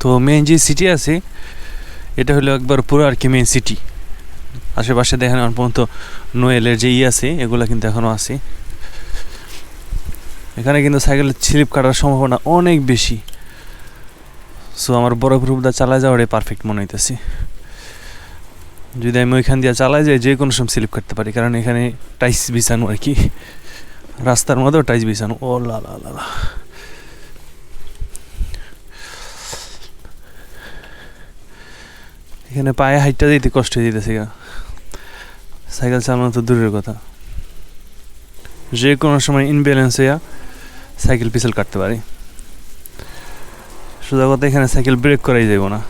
তো মেইন যে সিটি আছে, এটা হলো একবার পুরো আর কি মেইন সিটি আশেপাশে দেখেন এখন পর্যন্ত নোয়েলের যে ই আছে, এগুলো কিন্তু এখনও আছে। এখানে কিন্তু সাইকেলের স্লিপ কাটার সম্ভাবনা অনেক বেশি। সো আমার বড় গ্রুপটা চালা যাওয়াটাই পারফেক্ট মনে হইতেছে। যদি আমি ওইখান দিয়ে চালাই যাই, যে কোনো সময় স্লিপ করতে পারি, কারণ এখানে টাইস বিছানো আর কি। রাস্তার মধ্যেও টাইস বিছানো। ও লা লা লা লা। এখানে পায়ে হাইটটা দিতে কষ্ট দিতেছে গা। সাইকেল চালানো তো দূরের কথা। যে কোনো সময় ইনব্যালেন্স হইয়া সাইকেল পিছল কাটতে পারি। সোজা কথা, এখানে সাইকেল ব্রেক করাই যাব না।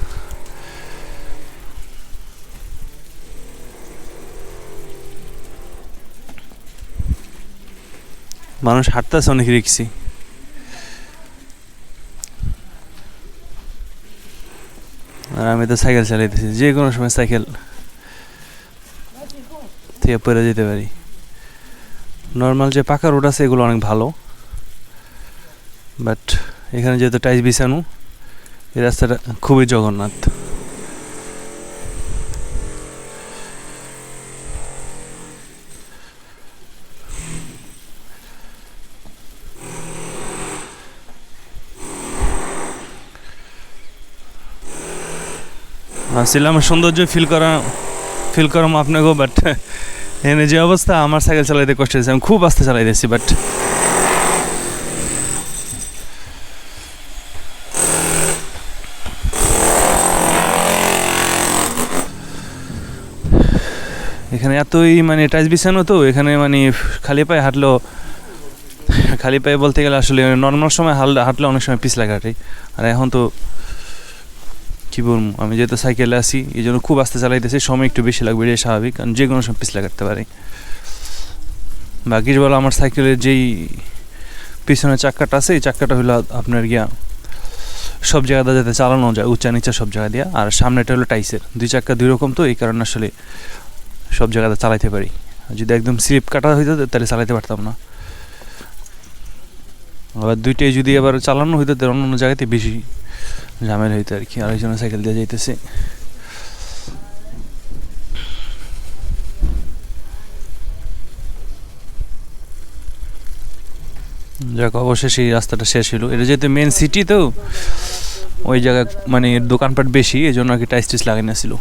মানুষ হাঁটতেছে, অনেক রিক্সি আর আমি তো সাইকেল চালাইতেছি, যে কোনো সময় সাইকেল থেকে পড়ে যেতে পারি। নর্মাল যে পাকা রোড আছে, এগুলো অনেক ভালো। বাট এখানে যেহেতু টাইস বিছানো, এই রাস্তাটা খুবই জগন্নাথ। আসছিলাম সৌন্দর্য ফিল করা ফিল করাম আপনাকেও বাট এখানে যে অবস্থা, আমার সাইকেল চালাইতে কষ্ট হয়েছে। আমি খুব আস্তে চালাইতেছি বাট এখানে এতই মানে টাইস বিছানো তো, এখানে মানে খালি পায়ে হাঁটলেও খালি পায়ে বলতে গেলে আসলে নর্মাল সময় হাল, হাঁটলে অনেক সময় পিছলা কাটে আর এখন তো কী বলব? আমি যেহেতু সাইকেলে আসি এই জন্য খুব আস্তে চালাইতেছি, সময় একটু বেশি লাগবে, এটাই স্বাভাবিক। কারণ যে কোনো সময় পিছলা কাটতে পারি। বাকি বলো, আমার সাইকেলের যেই পিছনের চাক্কাটা আছে, এই চাক্কাটা হলো আপনার গিয়া সব জায়গাতে যাতে চালানো যায় উঁচা নিচা সব জায়গা দিয়া। আর সামনেটা হলো টাইসের। দুই চাক্কা দুই রকম তো, এই কারণে আসলে সব জায়গাতে চালাইতে পারি। যদি একদম স্লিপ কাটা হইতো, তাহলে চালাইতে পারতাম না। আবার দুইটাই যদি আবার চালানো হইতো, তাহলে অন্য অন্য জায়গাতে বেশি ঝামেলা হইতো আর কি, আরেকজন সাইকেল দিয়ে যাইতেছে। যাক, অবশেষে এই রাস্তাটা শেষ হলো এটা যেহেতু মেন সিটি তো, ওই জায়গায় মানে দোকানপাট বেশি এই জন্য আর কি টাইস টিস লাগাই ছিল।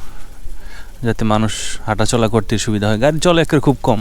যাতে মানুষ হাঁটাচলা করতে সুবিধা হয়। গাড়ি চলে একের খুব কম।